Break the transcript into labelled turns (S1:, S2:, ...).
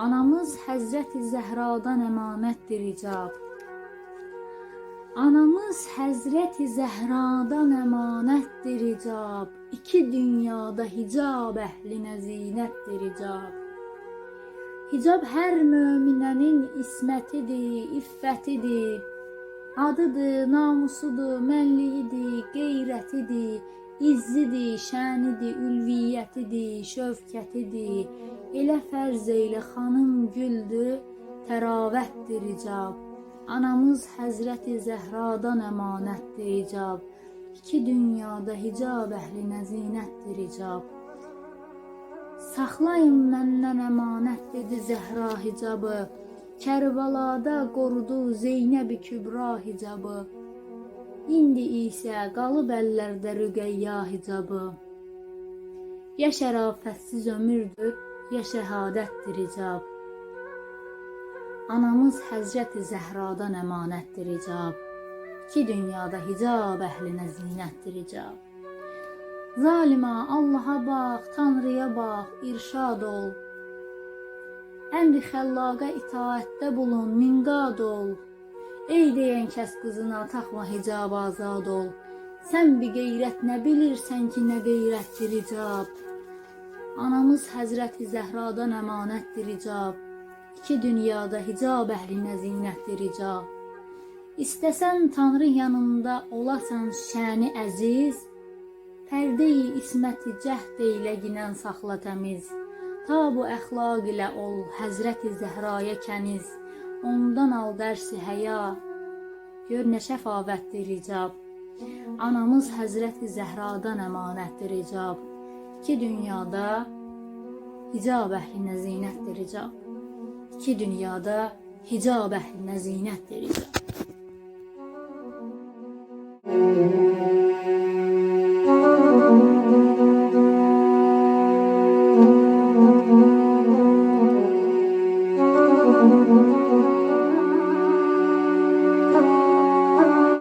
S1: Anamız Həzrəti Zəhradan əmanətdir icab. Anamız Həzrəti Zəhradan əmanətdir icab. İki dünyada hicab əhlinə zinətdir icab. Hicab hər möminənin ismətidir, iffətidir. Adıdır, namusudur, mənliyidir, qeyrətidir, izzidir, şənidir, ülviyyətidir, şövkətidir. Elə fərz eylə xanım güldür, təravətdir icab. Anamız Həzrəti Zəhradan əmanətdir icab. İki dünyada hicab əhlinə zinətdir icab. Saxlayın məndən əmanət dedi Zəhra hicabı. Kərbalada qorudu Zeynəb Kübra hicabı. İndi isə qalıb əllərdə Rüqəyya hicabı. Ya şərafətsiz ömürdür, ya şəhadətdir icab. Anamız Həzrəti Zəhradan əmanətdir icab. İki dünyada hicab əhlinə zinətdir icab. Zalimə Allaha bax, Tanrıya bax, irşad ol. Əmri xəllaqa itaətdə bulun, minqad ol. Ey deyən kəs qızına taxma hicab azad ol. Sən bir qeyrət nə bilirsən ki, nə qeyrətdir icab. Anamız Həzrəti Zəhradan əmanətdir icab. İki dünyada hicab əhlinə zinətdir icab. İstəsən Tanrı yanında olasan şəni əziz, Pərdeyi isməti cəhd eylə ginən saxla təmiz. Ta bu əxlaq ilə ol Həzrəti Zəhraya kəniz. ondan al dərsi həya, gör nə şəfavətdir ricab. Anamız Həzrəti Zəhradan əmanətdir ricab, ki dünyada hicab əhlinə zinətdir ricab, ki dünyada hicab əhlinə zinətdir ricab. Thank you.